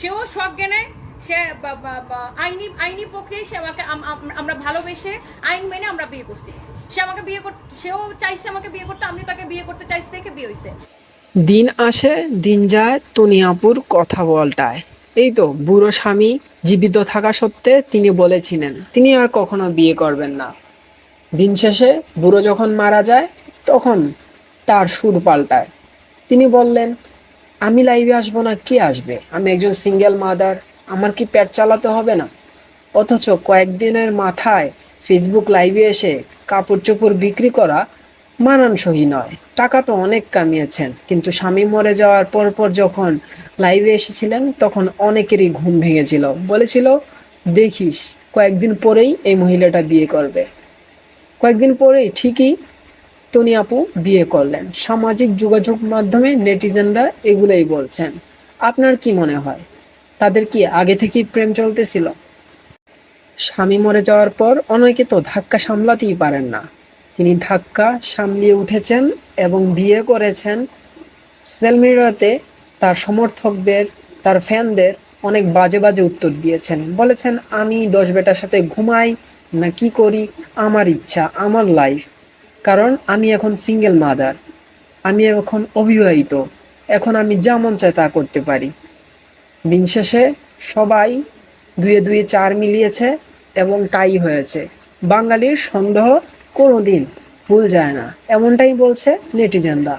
সেও সজ্ঞানে সে আইনি আইনি প্রক্রিয়ায় সে আমাকে আম- আম- আমরা ভালোবেসে আইন মেনে আমরা বিয়ে করছি। সে আমাকে বিয়ে করতে সেও চাইছে আমাকে বিয়ে করতে আমি তাকে বিয়ে করতে চাইছি দেখে বিয়ে হয়েছে দিন আসে, দিন যায়, তনিয়াপুর কথা বলটায়। এই তো, বুড়ো স্বামী জীবিত থাকা সত্ত্বে তিনি বলেছিলেন, তিনি আর কখনো বিয়ে করবেন না। দিন শেষে বুড়ো যখন মারা যায়, তখন তার সুর পাল্টায়। তিনি বললেন আমি লাইভে আসব না, কে আসবে? আমি একজন সিঙ্গেল মাদার আমার কি পেট চালাতে হবে না? অথচ কয়েকদিনের মাথায় ফেসবুক লাইভে এসে কাপড় চোপড় বিক্রি করা মানানসই নয়। টাকা তো অনেক কামিয়েছেন, কিন্তু স্বামী মরে যাওয়ার পর পর যখন লাইভে এসেছিলেন, তখন অনেকেরই ঘুম ভেঙেছিল। বলেছিল, দেখিস, কয়েকদিন পরেই এই মহিলাটা বিয়ে করবে। কয়েকদিন পরেই, ঠিকই তনি আপু বিয়ে করলেন। সামাজিক যোগাযোগ মাধ্যমে নেটিজেনরা এগুলোই বলছেন। আপনার কি মনে হয়? তাদের কি আগে থেকেই প্রেম চলতেছিল? স্বামী মরে যাওয়ার পর অনেকে তো ধাক্কা সামলাতেই পারেন না। তিনি ধাক্কা সামলিয়ে উঠেছেন এবং বিয়ে করেছেন। সোশ্যাল মিডিয়াতে তার সমর্থকদের, তার ফ্যানদের অনেক বাজে বাজে উত্তর দিয়েছেন। বলেছেন, আমি দশ বেটার সাথে ঘুমাই না, কি করি? আমার ইচ্ছা, আমার লাইফ কারণ আমি এখন সিঙ্গেল মাদার আমি এখন অবিবাহিত, এখন আমি যা মন চায় তা করতে পারি। দিন শেষে সবাই দুয়ে দুয়ে চার মিলিয়েছে এবং তাই হয়েছে। বাঙালির সন্দেহ কোনো দিন ভুল যায় না। এমনটাই বলছে নেটিজেনরা।